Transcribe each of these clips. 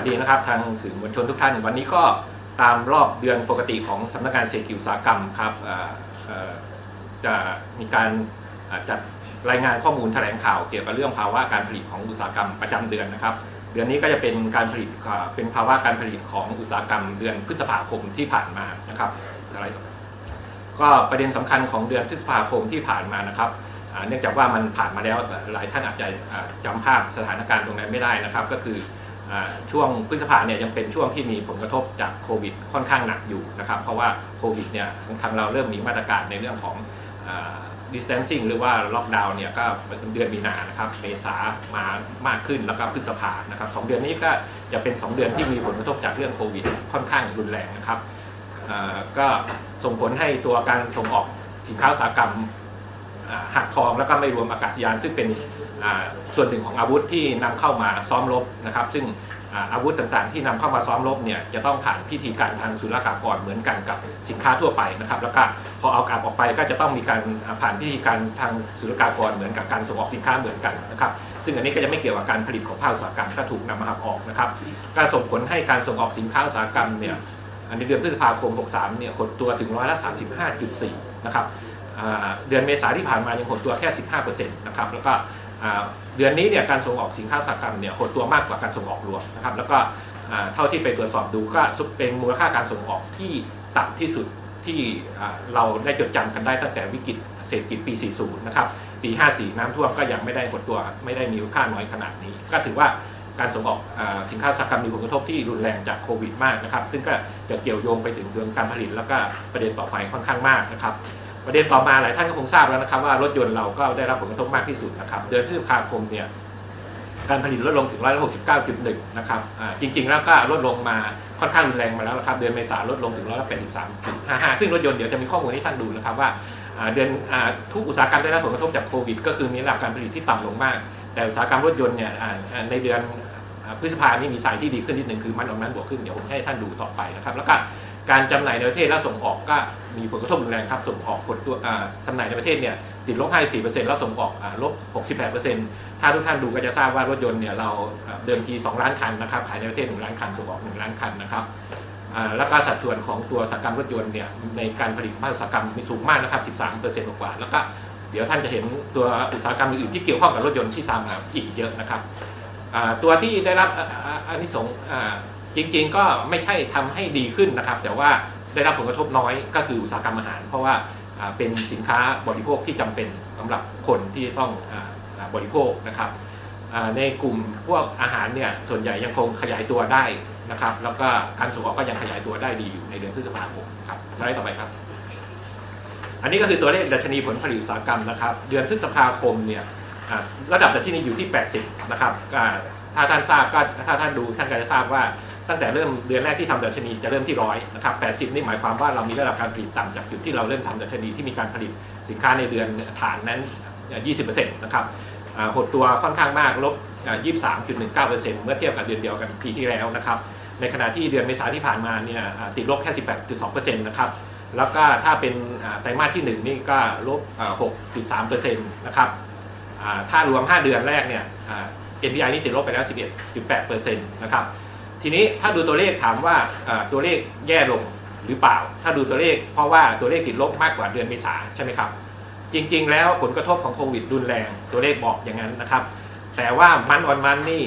สดีนะครับ ทางสื่อมวลชนทุกท่าน วันนี้ก็ตามรอบเดือนปกติของสำนักงานเศรษฐกิจอุตสาหกรรมครับจะมีการจัดรายงานข้อมูลแถลงข่าวเกี่ยวกับเรื่องภาวะการผลิตของอุตสาหกรรมประจำเดือนนะครับ เดือนนี้ก็จะเป็นการผลิตเป็นภาวะการผลิตของอุตสาหกรรมเดือนพฤษภาคมที่ผ่านมานะครับอะไรต่อก็ประเด็นสำคัญของเดือนพฤษภาคมที่ผ่านมานะครับเนื่องจากว่ามันผ่านมาแล้วหลายท่านอาจจะอ่าจำภาพสถานการณ์ตรงนั้นไม่ได้นะครับ ก็คือ ช่วงพฤษภาเนี่ยยังเป็นช่วงที่มีผลกระทบจากโควิดค่อนข้างหนักอยู่นะครับเพราะว่าโควิดเนี่ยทางเราเริ่มมีมาตรการในเรื่องของ distancing หรือว่าล็อกดาวน์เนี่ยก็เป็นเดือนมีนานะครับเมษามามากขึ้นแล้วก็พฤษภานะครับสองเดือนนี้ก็จะเป็น 2 เดือนที่มีผลกระทบจากเรื่องโควิดค่อนข้างรุนแรงนะครับก็ส่งผลให้ตัวการส่งออกสินค้าอุตสาหกรรมหักทองแล้วก็ไม่รวมอากาศยานซึ่งเป็น ส่วนหนึ่งของอาวุธที่นำเข้ามาซ้อมรบนะครับ ซึ่งอาวุธต่างๆ ที่นำเข้ามาซ้อมรบเนี่ยจะต้องผ่านพิธีการทางศุลกากรเหมือนกันกับสินค้าทั่วไปนะครับ แล้วก็พอเอากลับออกไปก็จะต้องมีการผ่านพิธีการทางศุลกากรเหมือนกับการส่งออกสินค้าเหมือนกันนะครับซึ่งอันนี้ก็จะไม่เกี่ยวกับการผลิตของภาคอุตสาหกรรมก็ถูกนำมาหักออกนะครับก็ส่งผลให้การส่งออกสินค้าอุตสาหกรรมเนี่ยในเดือนพฤษภาคม 63 เนี่ยหดตัวถึงร้อยละ 35.4 นะครับเดือนเมษาที่ผ่านมายังหดตัวแค่ 15%นะครับแล้วก็ เดือนนี้เนี่ยการส่งออกสินค้าอุตสาหกรรมเนี่ยหดตัวมากกว่าการส่งออกรวมนะครับแล้วก็เท่าที่ไปตรวจสอบดูก็เป็นมูลค่าการส่งออกที่ต่ำที่สุดที่เราได้จดจำกันได้ตั้งแต่วิกฤตเศรษฐกิจปี 40 นะครับ ปี 54 น้ำท่วมก็ยังไม่ได้หดตัวไม่ได้มีค่าน้อยขนาดนี้ ก็ถือว่าการส่งออกอสินค้าสากรรมมีผลกระทบที่รุนแรงจากโควิดมากนะครับ ซึ่งก็จะเกี่ยวโยงไปถึงเรื่องการผลิตแล้วก็ประเด็นต่อไปค่อนข้างมากนะครับ ประเด็นต่อมาหลายท่านก็คงทราบแล้วนะครับว่ารถยนต์เราก็ได้รับผลกระทบมากที่สุดนะครับเดือนพฤษภาคมเนี่ยการผลิตลดลงถึงร้อยละ69.1นะครับอ่าจริง ๆ แล้วก็ลดลงมาค่อนข้างรุนแรงมาแล้วนะครับเดือนเมษาลดลงถึงร้อยละ83.55ซึ่งรถยนต์เดี๋ยวจะมีข้อมูลให้ท่านดูนะครับว่าอ่าเดือนอาทุกอุตสาหกรรมได้รับผลกระทบจากโควิด ก็คือมีระดับการผลิตที่ต่ำลงมาก แต่อุตสาหกรรมรถยนต์เนี่ยอ่าในเดือนพฤษภานี่มีสายที่ดีขึ้นนิดหนึ่งคือมันออกนั้นบวกขึ้นเดี๋ยวผมให้ท่านดูต่อไปนะครับแล้วก็การจำหน่ายในประเทศและส่งออกก็ มีผลกระทบรุนแรงครับส่งออกคนตัวจำหน่ายในประเทศเนี่ยติดลบ 54%แล้วส่งออกอลบ 68%ถ้าทุกท่านดูก็จะทราบว่ารถยนต์เนี่ยเราเดิมที 2 ล้านคันนะครับขายในประเทศ 1 ล้านคันส่งออก 1 ล้านคันนะครับอ่าแล้วก็สัดส่วนของตัวสกรรมรถยนต์เนี่ยในการผลิตภาคอุตสาหกรรมมีสูงมากนะครับ 13%กว่า แล้วก็เดี๋ยวท่านจะเห็นตัวอุตสาหกรรมอื่นๆที่เกี่ยวข้องกับรถยนต์ที่ตามมาอีกเยอะนะครับตัวที่ได้รับอันนี้สงจริงๆก็ไม่ใช่ทำให้ดีขึ้นนะครับ แต่ว่า ได้รับผลกระทบน้อยก็คืออุตสาหกรรมอาหาร เพราะว่าเป็นสินค้าบริโภคที่จำเป็นสำหรับคนที่ต้องอบริโภคนะครับในกลุ่มพวกอาหารเนี่ยส่วนใหญ่ยังคงขยายตัวได้นะครับ แล้วก็การส่งออกก็ยังขยายตัวได้ดีอยู่ในเดือนพฤษภาคมครับสไลด์ต่อไปครับ อันนี้ก็คือตัวเลขดัชนีผลผลิตอุตสาหกรรมนะครับ เดือนพฤษภาคมเนี่ยระดับดัชนีอยู่ที่ 80 นะครับถ้าท่านทราบก็ถ้าท่านดูท่านก็จะทราบว่า ตั้งแต่เริ่มเดือนแรกที่ทำดัชนีจะเริ่มที่ร้อยนะครับ80นี่หมายความว่าเรามีระดับการผลิตต่ำจากจุดที่เราเริ่มทำดัชนีที่มีการผลิตสินค้าในเดือนฐานนั้น 20%นะครับหดตัวค่อนข้างมากลบอ่า23.19%เมื่อเทียบกับเดือนเดียวกันปีที่แล้วนะครับในขณะที่เดือนเมษาที่ผ่านมาเนี่ยติดลบแค่ 18.2%นะครับแล้วก็ถ้าเป็นไตรมาสที่ 1 นี่ก็ลบอ่า6.3%นะครับถ้ารวม 5 เดือนแรกเนี่ย NPI นี่ติดลบไปแล้ว 11.8%นะครับ ทีนี้ถ้าดูตัวเลขถามว่าตัวเลขแย่ลงหรือเปล่า ถ้าดูตัวเลขเพราะว่าตัวเลขติดลบมากกว่าเดือนเมษาใช่ไหมครับ จริง ๆ แล้วผลกระทบของโควิดรุนแรงตัวเลขบอกอย่างนั้นนะครับ แต่ว่ามันออนมันนี่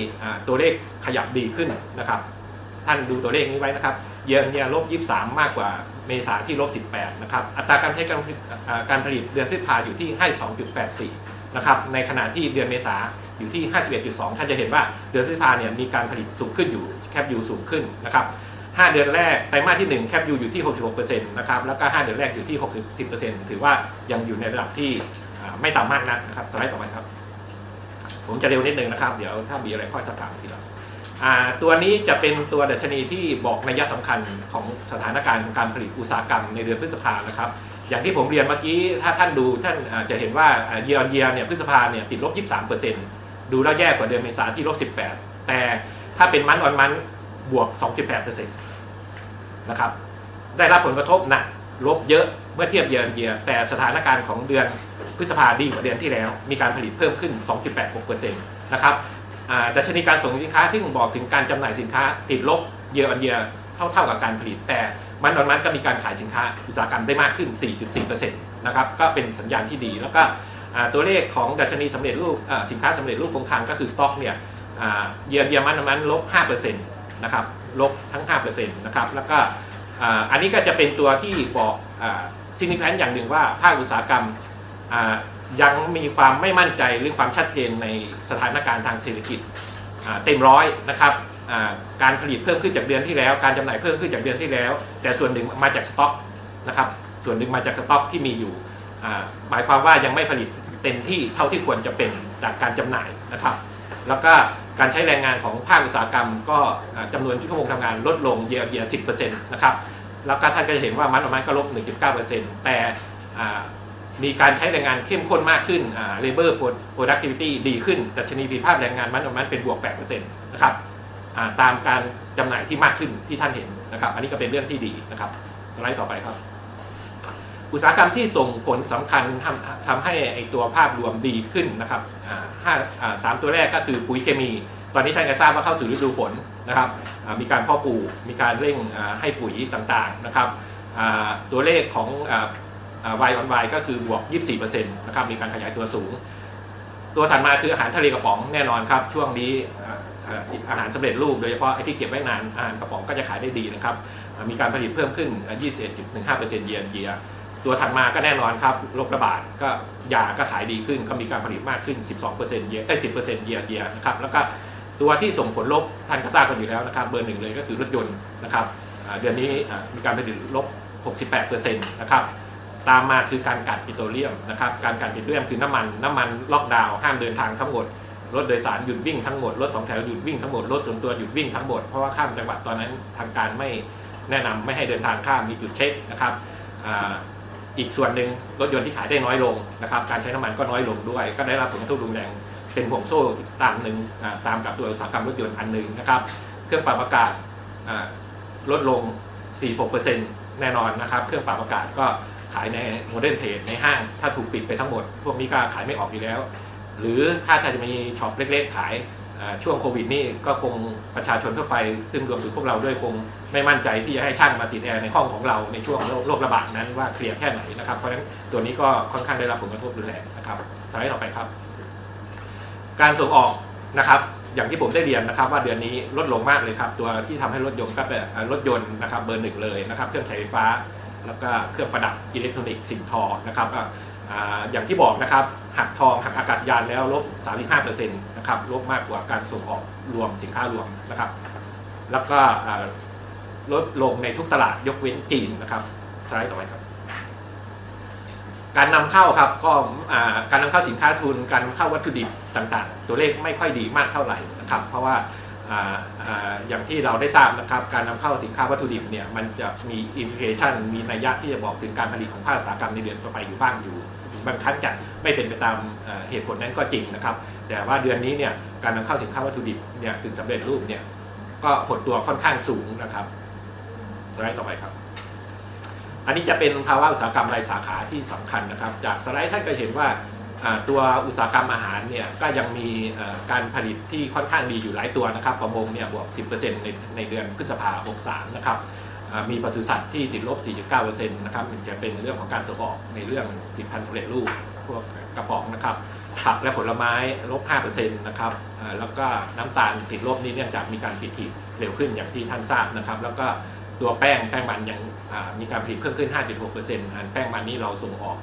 ตัวเลขขยับดีขึ้นนะครับ ท่านดูตัวเลขนี้ไว้นะครับเยือนเนี่ยลบ 23 มากกว่าเมษาที่ลบ 18 นะครับ อัตราการใช้การผลิตอ่าการผลิตเดือนพฤษภาอยู่ที่ 52.84 นะครับ ในขณะที่เดือนเมษาอยู่ที่ 51.2 ท่านจะเห็นว่าเดือนพฤษภาเนี่ยมีการผลิตสูงขึ้นอยู่ แคปยูสูงขึ้นนะครับ5เดือนแรกไตรมาสที่ 1 แคปยูอยู่ที่ 66%นะครับแล้วก็5เดือนแรกอยู่ที่ 60%ถือว่ายังอยู่ในระดับที่ไม่ต่ำมากนักนะครับสไลด์ต่อไปครับ ผมจะเร็วนิดนึงนะครับ เดี๋ยวถ้ามีอะไรค่อยสอบถามทีหลังตัวนี้จะเป็นตัวดัชนีที่บอกนัยสำคัญของสถานการณ์การผลิตอุตสาหกรรมในเดือนพฤษภานะครับ อย่างที่ผมเรียนเมื่อกี้ถ้าท่านดูท่านจะเห็นว่าเยียร์เยียเนี่ยพฤษภาเนี่ยติดลบ 23%ดูแล้วแย่กว่าเดือนเมษาที่ลบ 18 แต่ ถ้าเป็นมันออนมันบวก 2.8%นะครับ ได้รับผลกระทบหนักลบเยอะเมื่อเทียบเยียร์เยียแต่สถานการณ์ของเดือนพฤษภาดีกว่าเดือนที่แล้ว มีการผลิตเพิ่มขึ้น 2.86%นะครับดัชนีการส่งสินค้าที่ผมบอกถึงการจำหน่ายสินค้าติดลบเยอ on เย r เท่าเท่ากับการผลิต แต่มันออนมันก็มีการขายสินค้าอุตสาหกรรมได้มากขึ้น 4.4%นะครับ ก็เป็นสัญญาณที่ดี แล้วก็ตัวเลขของดัชนีสำเร็จรูปสินค้าสำเร็จรูปคงคลังก็คือสต็อกเนี่ย เยอ on เย r มันนมันลบ5%นะครับลบทั้ง5%นะครับแล้วก็อันนี้ก็จะเป็นตัวที่บอกซินิแพนอย่างหนึ่งว่าภาคอุตสาหกรรมยังมีความไม่มั่นใจหรือความชัดเจนในสถานการณ์ทางเศรษฐกิจเต็มร้อยนะครับการผลิตเพิ่มขึ้นจากเดือนที่แล้ว การจำหน่ายเพิ่มขึ้นจากเดือนที่แล้ว แต่ส่วนหนึ่งมาจากสต็อกนะครับส่วนหนึ่งมาจากสต็อกที่มีอยู่หมายความว่ายังไม่ผลิตเต็มที่เท่าที่ควรจะเป็นจากการจำหน่ายนะครับ แล้วก็ การใช้แรงงานของภาคอุตสาหกรรม ก็อ่าจำนวนชั่วโมงทำงานลดลงเยียร์เยียสินะครับแล้วก็ท่านก็จะเห็นว่ามันออกมาก็ลบ 1.9%แต่อ่มีการใช้แรงงานเข้มข้นมากขึ้น labor productivity ดีขึ้น ดัชนีประสิทธิภาพแรงงานมันออกมาเป็นบวก 8%นะครับตามการจำหน่ายที่มากขึ้นที่ท่านเห็นนะครับ อันนี้ก็เป็นเรื่องที่ดีนะครับ สไลด์ต่อไปครับ อุตสาหกรรมที่ส่งผลสำคัญทำทำให้ไอตัวภาพรวมดีขึ้นนะครับ ห้าสามตัวแรกก็คือปุ๋ยเคมี ตอนนี้ท่านก็ทราบว่าเข้าสู่ฤดูฝนนะครับมีการพ่อปลูกมีการเร่งให้ปุ๋ยต่างๆนะครับตัวเลขของวายออนไวก็คือบวก 24%นะครับมีการขยายตัวสูง ตัวถัดมาคืออาหารทะเลกระป๋องแน่นอนครับ ช่วงนี้อาหารสำเร็จรูปโดยเฉพาะไอ้ที่เก็บไว้นานอาหารกระป๋องก็จะขายได้ดีนะครับมีการผลิตเพิ่มขึ้น 21.15%เยียร์เยีย ตัวถัดมาก็แน่นอนครับโรคระบาดก็ยาก็ขายดีขึ้นก็มีการผลิตมากขึ้น 12%เยอะได้10%เยียร์เยียนะครับแล้วก็ตัวที่ส่งผลลบท่านก็ทราบกันอยู่แล้วนะครับเบอร์หนึ่งเลยก็คือรถยนต์นะครับเดือนนี้มีการผลิตลบ 68%นะครับตามมาคือการกัดปิโตรเลียมนะครับการกัดปิโตรเลียมคือน้ำมันน้ำมันล็อกดาวน์ห้ามเดินทางทั้งหมดรถโดยสารหยุดวิ่งทั้งหมดรถสองแถวหยุดวิ่งทั้งหมดรถส่วนตัวหยุดวิ่งทั้งหมดเพราะว่าข้ามจังหวัดตอนนั้นทางการไม่แนะนำไม่ให้เดินทางข้ามมีจุดเช็คนะครับ อีกส่วนหนึ่งรถยนต์ที่ขายได้น้อยลงนะครับการใช้น้ำมันก็น้อยลงด้วย ก็ได้รับผลกระทบรุนแรงเป็นห่วงโซ่ตามหนึ่งตามกับตัวอุตสาหกรรมรถยนต์อันหนึ่งนะครับเครื่องปรับอากาศอ่าลดลง 46%แน่นอนนะครับเครื่องปรับอากาศก็ขายในโมเดิร์นเทรดในห้างถ้าถูกปิดไปทั้งหมด พวกนี้ก็ขายไม่ออกอยู่แล้ว หรือถ้าจะมีช็อปเล็กๆขาย ช่วงโควิดนี่ก็คงประชาชนทั่วไป ซึ่งรวมถึงพวกเราด้วยคงไม่มั่นใจที่จะให้ช่างมาติดแอร์ในห้องของเราในช่วงโรคระบาดนั้นว่าเคลียร์แค่ไหนนะครับ เพราะฉะนั้นตัวนี้ก็ค่อนข้างได้รับผลกระทบรุนแรงนะครับสไลด์ต่อไปครับ การส่งออกนะครับ อย่างที่ผมได้เรียนนะครับ ว่าเดือนนี้ลดลงมากเลยครับ ตัวที่ทำให้รถยนต์ก็เป็นรถยนต์นะครับเบอร์หนึ่งเลยนะครับ เครื่องใช้ไฟฟ้า แล้วก็เครื่องประดับอิเล็กทรอนิกส์สิ่งทอนะครับก็ อย่างที่บอกนะครับหักทองหักอากาศยานแล้วลบ 35%นะครับลบมากกว่าการส่งออกรวมสินค้ารวมนะครับ แล้วก็ลดลงในทุกตลาดยกเว้นจีนนะครับสไลด์ต่อไปครับ การนำเข้าครับก็การนำเข้าสินค้าทุน การนำเข้าวัตถุดิบต่างๆ ตัวเลขไม่ค่อยดีมากเท่าไหร่นะครับ เพราะว่าออย่างที่เราได้ทราบนะครับ การนำเข้าสินค้าวัตถุดิบเนี่ยมันจะมีอิมพิเคชันมีนัยยะที่จะบอกถึงการผลิตของภาคอุตสาหกรรมในเดือนต่อไปอยู่บ้างอยู่ บางครั้งจะไม่เป็นไปตามเหตุผลนั้นก็จริงนะครับ แต่ว่าเดือนนี้เนี่ยการนำเข้าสินค้าวัตถุดิบเนี่ยถึงสำเร็จรูปเนี่ยก็หดตัวค่อนข้างสูงนะครับสไลด์ต่อไปครับ อันนี้จะเป็นภาวะอุตสาหกรรมรายสาขาที่สำคัญนะครับ จากสไลด์ท่านก็เห็นว่าตัวอุตสาหกรรมอาหารเนี่ยก็ยังมีการผลิตที่ค่อนข้างดีอยู่หลายตัวนะครับ ประมงเนี่ยบวก 10%ในในเดือนพฤษภาคม63 นะครับ มีปศุสัตว์ที่ติดลบ 4.9%นะครับมันจะเป็นเรื่องของการส่งออกในเรื่องผลิตภัณฑ์สำเร็จรูปพวกกระป๋องนะครับผักและผลไม้ลบ 5%นะครับแล้วก็น้ำตาลติดลบนี่เนื่องจากมีการปิดหีบเร็วขึ้นอย่างที่ท่านทราบนะครับ แล้วก็ตัวแป้งแป้งมันยังมีการผลิตเพิ่มขึ้น 5.6%อันแป้งมันนี่เราส่งออก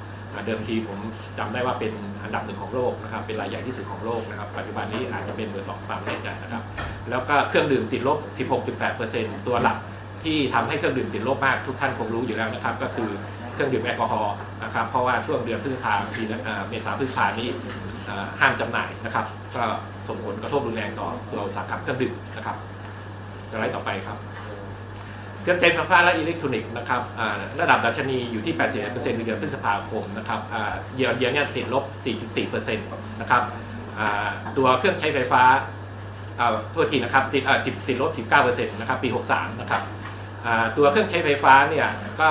เดิมทีผมจำได้ว่าเป็นอันดับหนึ่งของโลกนะครับเป็นรายใหญ่ที่สุดของโลกนะครับปัจจุบันนี้อาจจะเป็นเบอร์สองตามแน่ใจนะครับ แล้วก็เครื่องดื่มติดลบ 16.8%ตัวหลัก ที่ทำให้เครื่องดื่มติดลบมากทุกท่านคงรู้อยู่แล้วนะครับ ก็คือเครื่องดื่มแอลกอฮอล์นะครับ เพราะว่าช่วงเดือนพฤษภาคมปีเมษาพฤษภานี้ห้ามจำหน่ายนะครับ ก็ส่งผลกระทบรุนแรงต่อตัวอุตสาหกรรมเครื่องดื่มนะครับสไลด์ต่อไปครับเครื่องใช้ไฟฟ้าและอิเล็กทรอนิกส์นะครับระดับดัชนีอยู่ที่ 81%ในเดือนพฤษภาคมนะครับเยียร์เยียร์เนี่ยติดลบ 4.4%นะครับตัวเครื่องใช้ไฟฟ้าอ่าโทษทีนะครับติดติดลบ 19%นะครับปี 63 นะครับ ตัวเครื่องใช้ไฟฟ้าเนี่ยก็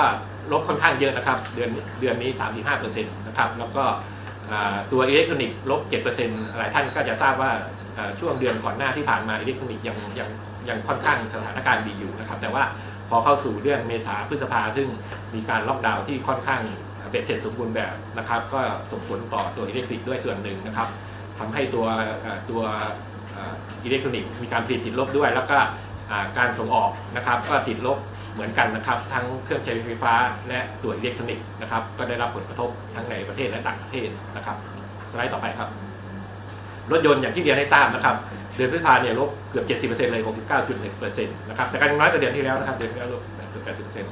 ลบค่อนข้างเยอะนะครับ เดือนเดือนนี้ 35%นะครับแล้วก็ตัวอิเล็กทรอนิกส์ลบ 7%หลายท่านก็จะทราบว่าช่วงเดือนก่อนหน้าที่ผ่านมาอิเล็กทรอนิกส์ยังยังยังค่อนข้างสถานการณ์ดีอยู่นะครับ แต่ว่าพอเข้าสู่เดือนเมษาพฤษภาซึ่งมีการล็อกดาวน์ที่ค่อนข้างเบ็ดเสร็จสมบูรณ์แบบนะครับ ก็ส่งผลต่อตัวอิเล็กทรอนิกส์ด้วยส่วนหนึ่งนะครับทำให้ตัวตัวอิเล็กทรอนิกส์มีการผลิตติดลบด้วย แล้วก็ การส่งออกนะครับ ก็ติดลบเหมือนกันนะครับ ทั้งเครื่องใช้ไฟฟ้าและตัวอิเล็กทรอนิกส์นะครับ ก็ได้รับผลกระทบทั้งในประเทศและต่างประเทศนะครับ สไลด์ต่อไปครับ รถยนต์อย่างที่เรียนให้ทราบนะครับ เดือนพฤษภาเนี่ยลบเกือบ 70%เลย 69.1%นะครับ แต่ก็ยังน้อยกว่าเดือนที่แล้วนะครับ เดือนที่แล้วลบเกือบ80%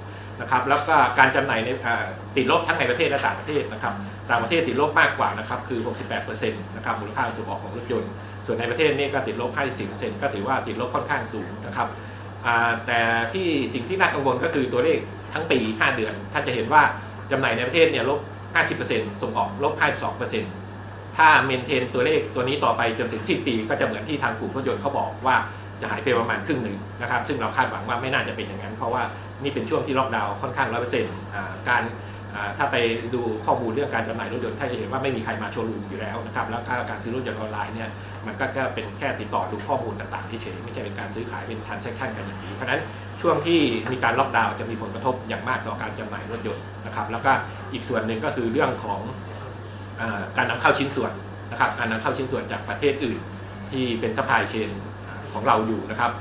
นะครับ แล้วก็การจำหน่ายในติดลบทั้งในประเทศและต่างประเทศนะครับ ต่างประเทศติดลบมากกว่านะครับ คือ 68%นะครับ มูลค่าส่งออกของรถยนต์ ส่วนในประเทศนี่ก็ติดลบ 54%ก็ถือว่าติดลบค่อนข้างสูงนะครับแต่ที่สิ่งที่น่ากังวลก็คือตัวเลขทั้งปี 5 เดือน ท่านจะเห็นว่าจำหน่ายในประเทศเนี่ยลบ 50%ส่งออกลบ 52%ถ้าเมนเทนตัวเลขตัวนี้ต่อไปจนถึงสิ้นปี ก็จะเหมือนที่ทางกลุ่มรถยนต์เขาบอกว่าจะหายไปประมาณครึ่งหนึ่งนะครับ ซึ่งเราคาดหวังว่าไม่น่าจะเป็นอย่างนั้น เพราะว่านี่เป็นช่วงที่ล็อกดาวน์ค่อนข้างร้อยเปอร์เซ็นต์การ ถ้าไปดูข้อมูลเรื่องการจำหน่ายรถยนต์ท่านจะเห็นว่าไม่มีใครมาโชว์รูมอยู่แล้วนะครับแล้วก็การซื้อรถยนต์ออนไลน์เนี่ยมันก็แค่เป็นแค่ติดต่อดูข้อมูลต่างๆที่เฉยไม่ใช่เป็นการซื้อขายเป็นทรานเซ็คชันกันอย่างนี้เพราะฉะนั้นช่วงที่มีการล็อกดาวน์จะมีผลกระทบอย่างมากต่อการจำหน่ายรถยนต์นะครับแล้วก็อีกส่วนหนึ่งก็คือเรื่องของอการนำเข้าชิ้นส่วนนะครับการนำเข้าชิ้นส่วนจากประเทศอื่นที่เป็นซัพพลายเชนของเราอยู่นะครับ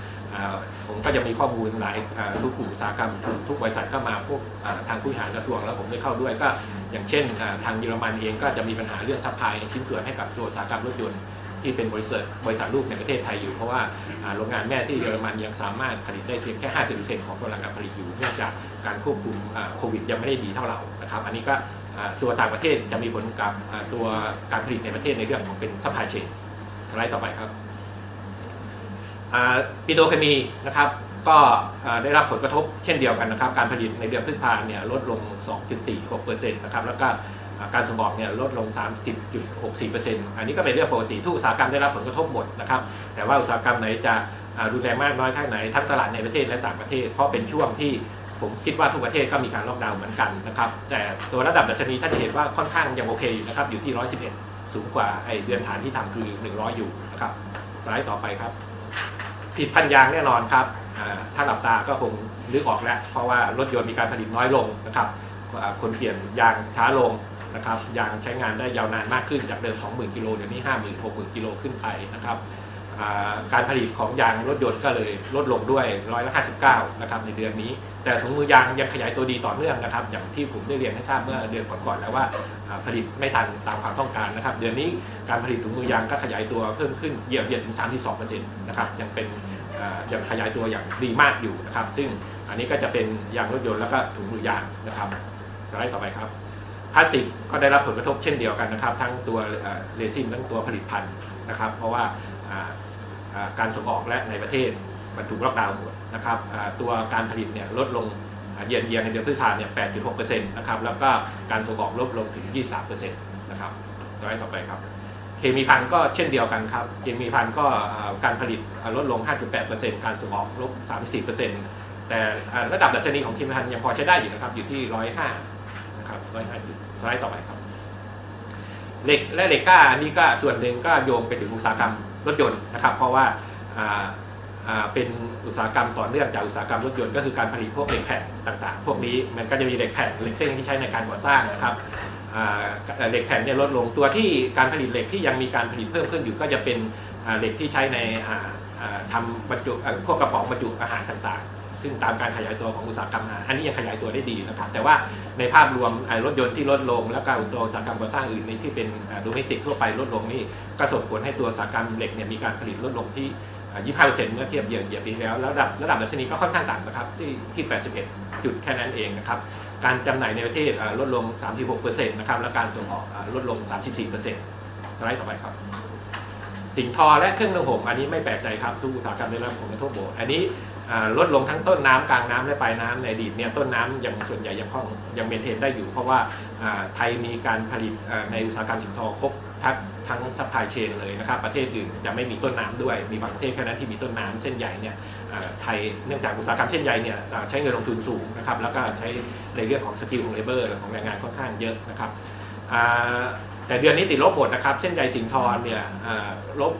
ผมก็จะมีข้อมูลหลายทุกกลุ่มอุตสาหกรรมทุกบริษัทก็มาพวกทางผู้บริหารกระทรวงแล้วผมได้เข้าด้วยก็อย่างเช่น ทางเยอรมันเองก็จะมีปัญหาเรื่องซัพพลายชิ้นส่วนให้กับตัวอุตสาหกรรมรถยนต์ที่เป็นบริษัทบริษัทลูกในประเทศไทยอยู่ เพราะว่าโรงงานแม่ที่เยอรมันยังสามารถผลิตได้เพียงแค่ 50%ของกำลังการผลิตอยู่เนื่องจากการควบคุมโควิดยังไม่ได้ดีเท่าเรานะครับอันนี้ก็ตัวต่างประเทศจะมีผลกับตัวการผลิตในประเทศในเรื่องของเป็นซัพพลายเชนสไลด์ต่อไปครับ ปิโตรเคมีนะครับก็ได้รับผลกระทบเช่นเดียวกันนะครับ การผลิตในเดือนพฤษภาเนี่ยลดลง 2.46%นะครับแล้วก็การส่งออกเนี่ยลดลง 30.64%อันนี้ก็เป็นเรื่องปกติทุกอุตสาหกรรมได้รับผลกระทบหมดนะครับ แต่ว่าอุตสาหกรรมไหนจะรุนแรงมากน้อยแค่ไหนทั้งตลาดในประเทศและต่างประเทศ เพราะเป็นช่วงที่ผมคิดว่าทุกประเทศก็มีการล็อกดาวน์เหมือนกันนะครับ แต่ตัวระดับดัชนีท่านเห็นว่าค่อนข้างยังโอเคอยู่นะครับ อยู่ที่ 111 สูงกว่าไอเดือนฐานที่ทำคือ 100 อยู่นะครับ สไลด์ต่อไปครับ ผิดพันยางแน่นอนครับถ้าหลับตาก็คงนึกออกแล้ว เพราะว่ารถยนต์มีการผลิตน้อยลงนะครับคนเปลี่ยนยางช้าลงนะครับยางใช้งานได้ยาวนานมากขึ้นจากเดิม 20,000 กิโลเดี๋ยวนี้ 50,000 60,000 กิโลขึ้นไปนะครับ การผลิตของยางรถยนต์ก็เลยลดลงด้วยร้อยละ59 นะครับในเดือนนี้ แต่ถุงมือยางยังขยายตัวดีต่อเนื่องนะครับ อย่างที่ผมได้เรียนให้ทราบเมื่อเดือนก่อนๆแล้วว่าผลิตไม่ทันตามความต้องการนะครับ เดือนนี้การผลิตถุงมือยางก็ขยายตัวเพิ่มขึ้นเหยียบเยียดถึง 32%นะครับยังเป็นยังขยายตัวอย่างดีมากอยู่นะครับ ซึ่งอันนี้ก็จะเป็นยางรถยนต์แล้วก็ถุงมือยางนะครับสไลด์ต่อไปครับพลาสติกก็ได้รับผลกระทบเช่นเดียวกันนะครับ ทั้งตัวเรซินทั้งตัวผลิตภัณฑ์นะครับ เพราะว่า การส่งออกและในประเทศมันถูกล็อกดาวน์หมดนะครับตัวการผลิตเนี่ยลดลงเยียนเยียนในเดือนพฤษภาเนี่ย 8.6%นะครับ แล้วก็การส่งออกลดลงถึง 23%นะครับสไลด์ต่อไปครับ เคมีพันก็เช่นเดียวกันครับ เคมีพันก็การผลิตลดลง 5.8%การส่งออกลบ 34%แต่อ่ระดับดัชนีของเคมีพันยังพอใช้ได้อยู่นะครับ อยู่ที่ 105นะครับ105สไลด์ต่อไปครับ เหล็กและเหล็กกล้าอันนี้ก็ส่วนหนึ่งก็โยงไปถึงอุตสาหกรรม รถยนต์นะครับ เพราะว่าเป็นอุตสาหกรรมต่อเนื่องจากอุตสาหกรรมรถยนต์ก็คือการผลิตพวกเหล็กแผ่นต่างๆ พวกนี้มันก็จะมีเหล็กแผ่นเหล็กเส้นที่ใช้ในการก่อสร้างนะครับเหล็กแผ่นเนี่ยลดลงตัวที่การผลิตเหล็กที่ยังมีการผลิตเพิ่มขึ้นอยู่ก็จะเป็นเหล็กที่ใช้ในทำบรรจุพวกกระป๋องบรรจุอาหารต่างๆ ซึ่งตามการขยายตัวของอุตสาหกรรมอันนี้ยังขยายตัวได้ดีนะครับ แต่ว่าในภาพรวมรถยนต์ที่ลดลง แล้วก็ตัวอุตสาหกรรมก่อสร้างอื่นในที่เป็นดเมสติกทั่วไปลดลงนี่ก็ส่งผลให้ตัวอุตสาหกรรมเหล็กเนี่ยมีการผลิตลดลงที่ยี่ห้าเปอร์เซ็นต์เมื่อเทียบเยียร์เยียปีแล้วระดับระดับดัชนีก็ค่อนข้างต่ำนะครับที่ที่ 81 จุดแค่นั้นเองนะครับการจำหน่ายในประเทศอ่าลดลง 36%นะครับและการส่งออกลดลง 34%สไลด์ต่อไปครับ สิ่งทอและเครื่องนึ่งห่มอันนี้ไม่แปลกใจครับทุกอุตสาหกรรมได้รับผลกระทบหมดอันนี้ ลดลงทั้งต้นน้ำกลางน้ำและปลายน้ำในอดีตเนี่ยต้นน้ำยังส่วนใหญ่ยังคล่องยังเมนเทนได้อยู่ เพราะว่าไทยมีการผลิตในอุตสาหกรรมสิ่งทอครบทั้งทั้งซัพพลายเชนเลยนะครับประเทศอื่นจะไม่มีต้นน้ำด้วย มีบางประเทศแค่นั้นที่มีต้นน้ำเส้นใหญ่เนี่ยไทยเนื่องจากอุตสาหกรรมเช่นใยเนี่ยใช้เงินลงทุนสูงนะครับแล้วก็ใช้ในเรื่องของสกิลของเลเบอร์ของแรงงานค่อนข้างเยอะนะครับแต่เดือนนี้ติดลบหมดนะครับเส้นใยสิงห์ทรเนี่ยอ่าลบ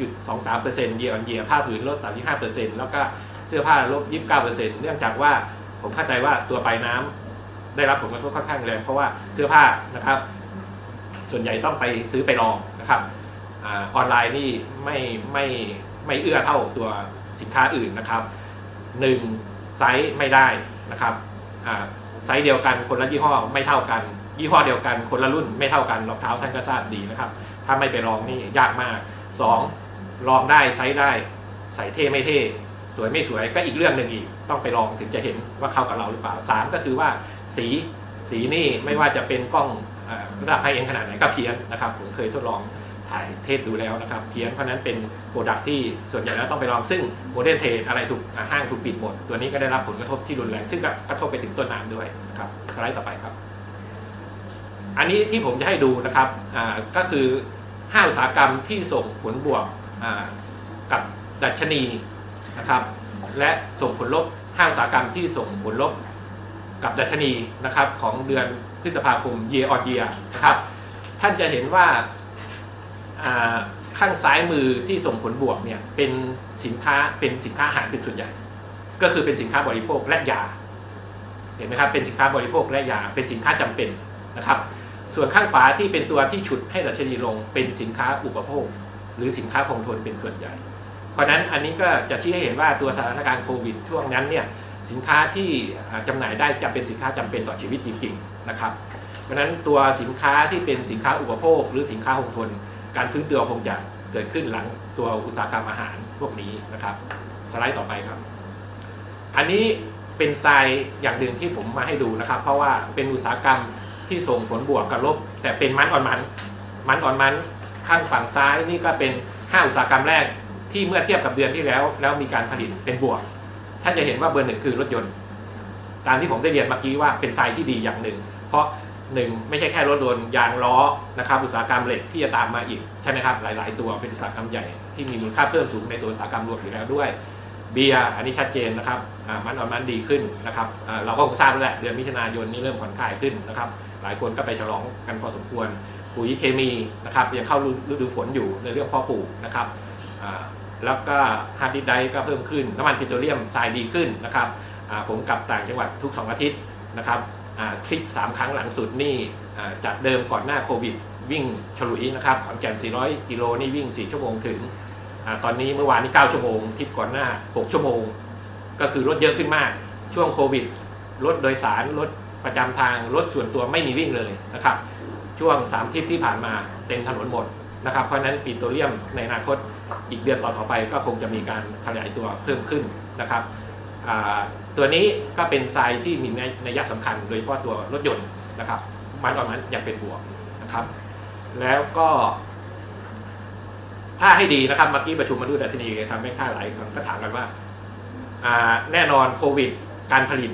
28.23%เยียร์ออนเยียผ้าผืนลด 35%แล้วก็เสื้อผ้าลบ 29%เนื่องจากว่าผมเข้าใจว่าตัวปลายน้ำได้รับผลกระทบค่อนข้างแรงเพราะว่าเสื้อผ้านะครับ ส่วนใหญ่ต้องไปซื้อไปลองนะครับอออนไลน์นี่ไม่ไม่ไม่เอื้อเท่าตัวสินค้าอื่นนะครับหนึ่งไซส์ไม่ได้นะครับไซส์เดียวกันคนละยี่ห้อไม่เท่ากัน ยี่ห้อเดียวกันคนละรุ่นไม่เท่ากันรองเท้าท่านก็ทราบดีนะครับ ถ้าไม่ไปลองนี่ยากมากสอง ลองได้ไซส์ได้ ใส่เท่ไม่เท่ สวยไม่สวยก็อีกเรื่องหนึ่งอีก ต้องไปลองถึงจะเห็นว่าเข้ากับเราหรือเปล่าสามก็คือว่าสีสีนี่ไม่ว่าจะเป็นกล้องระดับไฮเอ็นขนาดไหนก็เพี้ยนนะครับ ผมเคยทดลองถ่ายเทสดูแล้วนะครับเพี้ยนเพราะนั้นเป็นโปรดักที่ส่วนใหญ่แล้วต้องไปลองซึ่งโมเดลเทรดอะไรถูกห้างถูกปิดหมด ตัวนี้ก็ได้รับผลกระทบที่รุนแรง ซึ่งก็กระทบไปถึงต้นน้ำด้วยนะครับสไลด์ต่อไปครับ อันนี้ที่ผมจะให้ดูนะครับก็คือห้าอุตสาหกรรมที่ส่งผลบวก กับดัชนีนะครับและส่งผลลบห้าอุตสาหกรรมที่ส่งผลลบกับดัชนีนะครับของเดือนพฤษภาคม year on year นะครับท่านจะเห็นว่าข้างซ้ายมือที่ส่งผลบวกเนี่ยเป็นสินค้าเป็นสินค้าอาหารเป็นส่วนใหญ่ ก็คือเป็นสินค้าบริโภคและยาเห็นไหมครับเป็นสินค้าบริโภคและยาเป็นสินค้าจำเป็นนะครับ ส่วนข้างขวาที่เป็นตัวที่ฉุดให้ดัชนีลงเป็นสินค้าอุปโภค หรือสินค้าคงทนเป็นส่วนใหญ่ เพราะนั้นอันนี้ก็จะชี้ให้เห็นว่าตัวสถานการณ์โควิดช่วงนั้นเนี่ยสินค้าที่อ่าจำหน่ายได้จะเป็นสินค้าจำเป็นต่อชีวิตจริงๆนะครับเพราะฉะนั้นตัวสินค้าที่เป็นสินค้าอุปโภค หรือสินค้าคงทน การฟื้นตัวคงจะเกิดขึ้นหลังตัวอุตสาหกรรมอาหารพวกนี้นะครับ สไลด์ต่อไปครับ อันนี้เป็นทรายอย่างหนึ่งที่ผมมาให้ดูนะครับ เพราะว่าเป็นอุตสาหกรรมที่ส่งผลบวกกับลบ แต่เป็นมันออนมันมันออนมัน ข้างฝั่งซ้ายนี่ก็เป็นห้าอุตสาหกรรมแรกที่เมื่อเทียบกับเดือนที่แล้ว แล้วมีการผลิตเป็นบวก ท่านจะเห็นว่าเบอร์หนึ่งคือรถยนต์ ตามที่ผมได้เรียนเมื่อกี้ว่าเป็นทรายที่ดีอย่างหนึ่ง เพราะหนึ่งไม่ใช่แค่รถยนต์ยางล้อนะครับอุตสาหกรรมเหล็กที่จะตามมาอีกใช่ไหมครับหลาย ๆ ตัวเป็นอุตสาหกรรมใหญ่ที่มีมูลค่าเพิ่มสูงในตัวอุตสาหกรรมรวมอยู่แล้วด้วย เบียร์อันนี้ชัดเจนนะครับอ่ามันออนมันดีขึ้นนะครับอ่าเราก็คงทราบแล้วแหละเดือนมิถุนายนนี้เริ่มผ่อนคลายขึ้นนะครับหลายคนก็ไปฉลองกันพอสมควร ปุ๋ยเคมีนะครับยังเข้าฤดูฝนอยู่ในเรื่องพ่อปลูกนะครับแล้วก็ฮาร์ดดิสไดก็เพิ่มขึ้น น้ำมันปิโตรเลียมทรายดีขึ้นนะครับผมกลับต่างจังหวัดทุก 2 อาทิตย์นะครับอ่าทริป 3 ครั้งหลังสุดนี่จากเดิมก่อนหน้าโควิด วิ่งฉลุยนะครับขอนแก่น 400 กิโลนี่วิ่ง 4 ชั่วโมงถึงอตอนนี้เมื่อวานนี้ 9 ชั่วโมงทริปก่อนหน้า 6 ชั่วโมง ก็คือรถเยอะขึ้นมาก ช่วงโควิดรถโดยสารรถประจำทางรถส่วนตัวไม่มีวิ่งเลยนะครับ ช่วง3ทริปที่ผ่านมาเต็มถนนหมดนะครับเพราะนั้นปิโตรเลียมในอนาคตอีกเดือนต่อไปก็คงจะมีการขยายตัวเพิ่มขึ้นนะครับตัวนี้ก็เป็นทรายที่มีนัยสำคัญโดยเฉพาะตัวรถยนต์นะครับมันตอนนั้นยังเป็นบวกนะครับ แล้วก็ ถ้าให้ดีนะครับเมื่อกี้ประชุมมาดูดัชนีทำให้ค่าหลายคนก็ถามกันว่าอ่าแน่นอนโควิด การผลิต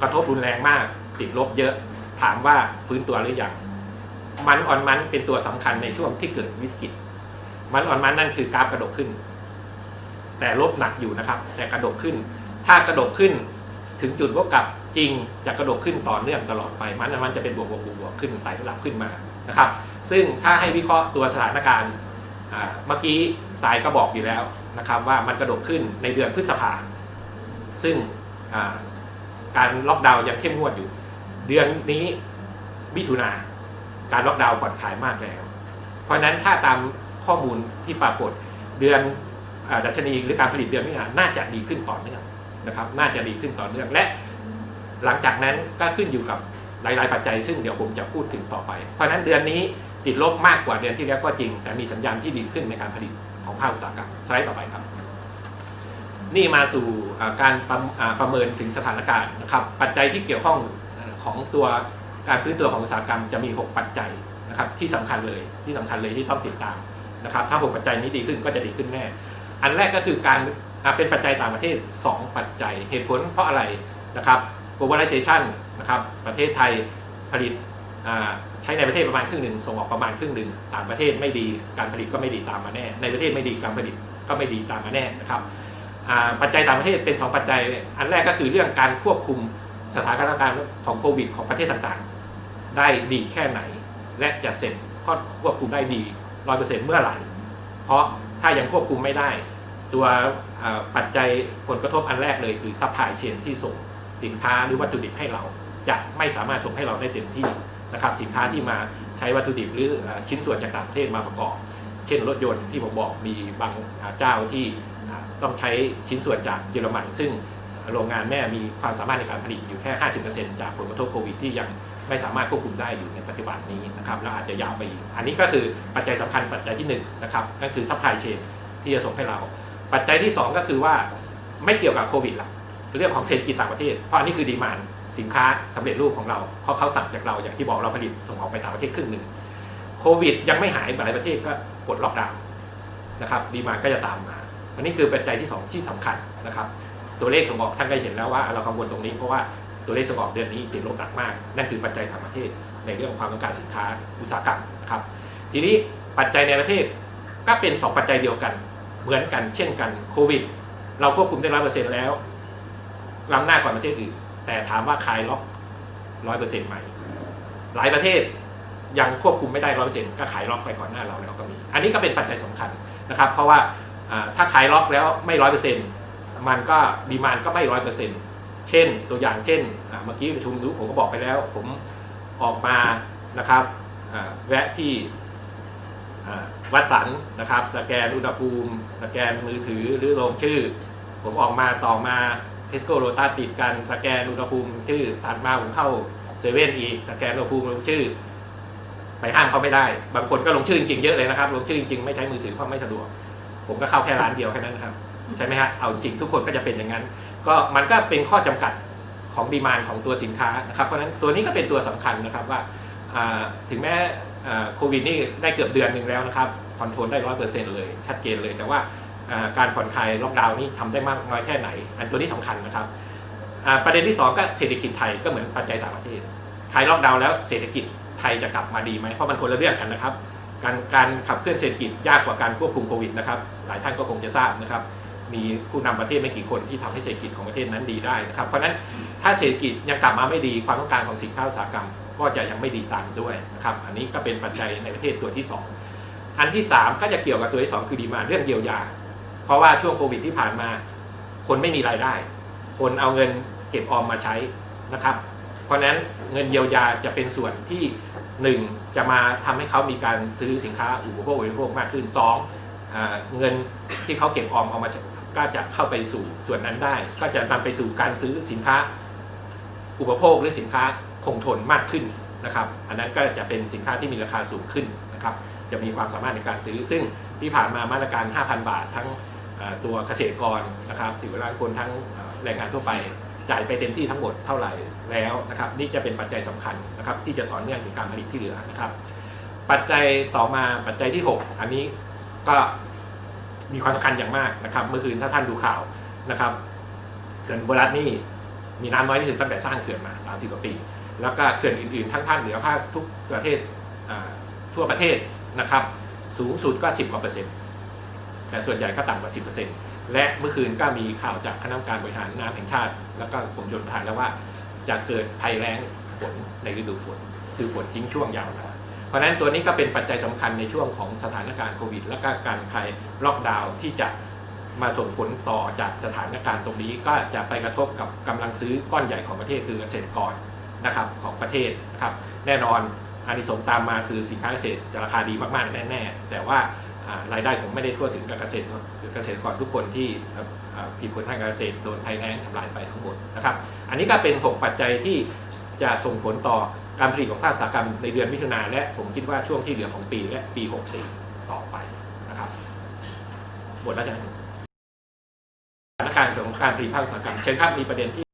กระทบรุนแรงมาก ติดลบเยอะ ถามว่าฟื้นตัวหรือยัง มันออนมันเป็นตัวสำคัญในช่วงที่เกิดวิกฤต มันออนมันนั่นคือกราฟกระดกขึ้น แต่ลบหนักอยู่นะครับ แต่กระดกขึ้น ถ้ากระดกขึ้นถึงจุดวกกลับจริงจะกระดกขึ้นต่อเนื่องตลอดไปมันมันจะเป็นบวกบวกบวกบวกขึ้นไต่ระดับขึ้นมานะครับ ซึ่งถ้าให้วิเคราะห์ตัวสถานการณ์เมื่อกี้สายก็บอกอยู่แล้วนะครับ ว่ามันกระโดดขึ้นในเดือนพฤษภาซึ่งการล็อกดาวน์ยังเข้มงวดอยู่ เดือนนี้มิถุนา การล็อกดาวน์ผ่อนคลายมากแล้ว เพราะฉะนั้นถ้าตามข้อมูลที่ปรากฏเดือนอดัชนีหรือการผลิตเดือนมิถุนาน่าจะดีขึ้นต่อเนื่องนะครับ น่าจะดีขึ้นต่อเนื่องและ หลังจากนั้นก็ขึ้นอยู่กับหลาย ๆ ปัจจัย ซึ่งเดี๋ยวผมจะพูดถึงต่อไป เพราะนั้นเดือนนี้ติดลบมากกว่าเดือนที่แล้วก็จริง แต่มีสัญญาณที่ดีขึ้นในการผลิตของภาคอุตสาหกรรมสไลด์ต่อไปครับ นี่มาสู่การประประเมินถึงสถานการณ์นะครับ ปัจจัยที่เกี่ยวข้องของตัว การฟื้นตัวของอุตสาหกรรมจะมี 6 ปัจจัยนะครับที่สำคัญเลยที่สำคัญเลยที่ต้องติดตามนะครับถ้า 6 ปัจจัยนี้ดีขึ้นก็จะดีขึ้นแน่ อันแรกก็คือการเป็นปัจจัยต่างประเทศ 2 ปัจจัยเหตุผลเพราะอะไรนะครับ globalization นะครับประเทศไทยผลิตใช้ในประเทศประมาณครึ่งหนึ่งส่งออกประมาณครึ่งหนึ่งต่างประเทศไม่ดีการผลิตก็ไม่ดีตามมาแน่ ในประเทศไม่ดีการผลิตก็ไม่ดีตามมาแน่นะครับปัจจัยต่างประเทศเป็น 2 ปัจจัย อันแรกก็คือเรื่องการควบคุมสถานการณ์ของโควิดของประเทศต่างๆ ได้ดีแค่ไหน และจะเสร็จควบคุมได้ดีร้อยเปอร์เซ็นต์เมื่อไหร่ เพราะถ้ายังควบคุมไม่ได้ ตัวปัจจัยผลกระทบอันแรกเลยคือซัพพลายเชนที่ส่งสินค้าหรือวัตถุดิบให้เรา จะไม่สามารถส่งให้เราได้เต็มที่นะครับสินค้าที่มาใช้วัตถุดิบหรืออชิ้นส่วนจากต่างประเทศมาประกอบ เช่นรถยนต์ที่ผมบอกมีบางเจ้าที่ต้องใช้ชิ้นส่วนจากเยอรมัน ซึ่งโรงงานแม่มีความสามารถในการผลิตอยู่แค่ 50%จากผลกระทบโควิดที่ยัง ไม่สามารถควบคุมได้อยู่ในปัจจุบันนี้นะครับแล้วอาจจะยาวไปอีก อันนี้ก็คือปัจจัยสำคัญปัจจัยที่หนึ่งนะครับนั่นคือซัพพลายเชนที่จะส่งให้เรา ปัจจัยที่สองก็คือว่าไม่เกี่ยวกับโควิดละเรื่องของเศรษฐกิจต่างประเทศ เพราะอันนี้คือดีมานสินค้าสำเร็จรูปของเราเพราะเขาสั่งจากเราอย่างที่บอกเราผลิตส่งออกไปต่างประเทศครึ่งหนึ่งโควิด ยังไม่หายหลายประเทศก็กดล็อกดาวน์นะครับดีมานก็จะตามมาอันนี้คือปัจจัยที่สองที่สำคัญนะครับ ตัวเลขส่งออกท่านก็เห็นแล้วว่าเรากังวลตรงนี้เพราะว่า ตัวเลขส่งออกเดือนนี้ติดลบหนักมาก นั่นคือปัจจัยต่างประเทศในเรื่องของความต้องการสินค้าอุตสาหกรรมนะครับ ทีนี้ปัจจัยในประเทศก็เป็นสองปัจจัยเดียวกัน เหมือนกันเช่นกันโควิด เราควบคุมได้ร้อยเปอร์เซ็นต์แล้วล้ำหน้ากว่าประเทศอื่น แต่ถามว่าคลายล็อกร้อยเปอร์เซ็นต์ไหมหลายประเทศยังควบคุมไม่ได้ร้อยเปอร์เซ็นต์ก็ขายล็อกไปก่อนหน้าเราแล้วก็มี อันนี้ก็เป็นปัจจัยสำคัญนะครับ เพราะว่าอ่าถ้าขายล็อกแล้วไม่ร้อยเปอร์เซ็นต์มันก็ดีมานก็ไม่ร้อยเปอร์เซ็นต์ เช่นตัวอย่างเช่นเมื่อกี้ประชุมรู้ผมก็บอกไปแล้ว ผมออกมานะครับแวะที่วัดสันนะครับ สแกนอุณหภูมิ สแกนมือถือหรือลงชื่อ ผมออกมาต่อมาเทสโก้โรตาติดกันสแกนอุณหภูมิชื่อถัดมาผมเข้าเซเว่นอีกสแกนอุณหภูมิลงชื่อ ไปห้างเขาไม่ได้ บางคนก็ลงชื่อจริงเยอะเลยนะครับ ลงชื่อจริงไม่ใช้มือถือเพราะไม่สะดวก ผมก็เข้าแค่ร้านเดียวแค่นั้นครับใช่ไหมฮะเอาจริงทุกคนก็จะเป็นอย่างนั้น ก็มันก็เป็นข้อจำกัดของดีมานของตัวสินค้านะครับ เพราะฉะนั้นตัวนี้ก็เป็นตัวสำคัญนะครับว่าถึงแม้โควิดนี่ได้เกือบเดือนหนึ่งแล้วนะครับคอนโทรลได้ร้อยเปอร์เซ็นต์เลย ชัดเจนเลย แต่ว่าการผ่อนคลายล็อกดาวน์นี่ทำได้มากน้อยแค่ไหน อันตัวนี้สำคัญนะครับประเด็นที่สองก็เศรษฐกิจไทยก็เหมือนปัจจัยต่างประเทศคลายล็อกดาวน์แล้วเศรษฐกิจไทยจะกลับมาดีไหมเพราะมันคนละเรื่องกันนะครับ การการขับเคลื่อนเศรษฐกิจยากกว่าการควบคุมโควิดนะครับ หลายท่านก็คงจะทราบนะครับ มีผู้นำประเทศไม่กี่คนที่ทำให้เศรษฐกิจของประเทศนั้นดีได้นะครับ เพราะฉะนั้นถ้าเศรษฐกิจยังกลับมาไม่ดีความต้องการของสินค้าอุตสาหกรรม ก็จะยังไม่ดีตามด้วยนะครับ อันนี้ก็เป็นปัจจัยในประเทศตัวที่ 2 อันที่ 3 ก็จะเกี่ยวกับตัวที่ 2 คือดีมานเรื่องเยียวยา เพราะว่าช่วงโควิดที่ผ่านมา คนไม่มีรายได้ คนเอาเงินเก็บออมมาใช้นะครับ เพราะฉะนั้นเงินเยียวยาจะเป็นส่วนที่หนึ่งจะมาทำให้เขามีการซื้อสินค้าอุปโภคบริโภคมากขึ้นสองอ่าเงินที่เขาเก็บออมเอามา ก็จะเข้าไปสู่ส่วนนั้นได้ ก็จะนำไปสู่การซื้อสินค้า อุปโภคหรือสินค้าคงทนมากขึ้นนะครับ อันนั้นก็จะเป็นสินค้าที่มีราคาสูงขึ้นนะครับ จะมีความสามารถในการซื้อ ซึ่งที่ผ่านมามาตรการ 5,000 บาท ทั้งตัวเกษตรกรนะครับถือล้าคนทั้งแรงงานทั่วไปจ่ายไปเต็มที่ทั้งหมดเท่าไหร่แล้วนะครับ นี่จะเป็นปัจจัยสำคัญนะครับ ที่จะต่อเนื่องถึงการผลิตที่เหลือนะครับ ปัจจัยต่อมาปัจจัยที่ 6 อันนี้ก็ มีความสำคัญอย่างมากนะครับ เมื่อคืนถ้าท่านดูข่าวนะครับเขื่อนโบราณนี่มีน้ำน้อยที่สุดตั้งแต่สร้างเขื่อนมา 30 กว่าปี แล้วก็เขื่อนอื่นๆ ทั้งภาคเหนือภาคทุกประเทศทั่วประเทศนะครับ สูงสุดก็ 10 กว่าเปอร์เซ็นต์ แต่ส่วนใหญ่ก็ต่ำกว่า 10เปอร์เซ็นต์และเมื่อคืนก็มีข่าวจากคณะกรรมการบริหารน้ำแห่งชาติ แล้วก็กรมชลประทานแล้วว่าจะเกิดภัยแล้งฝนในฤดูฝน คือฝนทิ้งช่วงยาวนาน เพราะฉะนั้นตัวนี้ก็เป็นปัจจัยสำคัญในช่วงของสถานการณ์โควิด และก็การคลายล็อกดาวน์ที่จะมาส่งผลต่อจากสถานการณ์ตรงนี้ก็จะไปกระทบกับกำลังซื้อก้อนใหญ่ของประเทศคือเกษตรกรนะครับของประเทศนะครับแน่นอนอานิสงส์ตามมาคือสินค้าเกษตรจะราคาดีมากๆแน่ๆแต่ว่ารายได้คงไม่ได้ทั่วถึงกับเกษตรเกษตรกรทุกคนที่ผิดผลทางการเกษตรโดนภัยแล้งทำลายไปทั้งหมดนะครับ อันนี้ก็เป็น 6 ปัจจัยที่จะส่งผลต่อ การผลิตของภาคอุตสาหกรรมในเดือนมิถุนาและผมคิดว่าช่วงที่เหลือของปีและปี 64 ต่อไปนะครับหมดแล้วใช่ไหมสถานการณ์ของการผลิตภาคอุตสาหกรรมเชิญครับมีประเด็นที่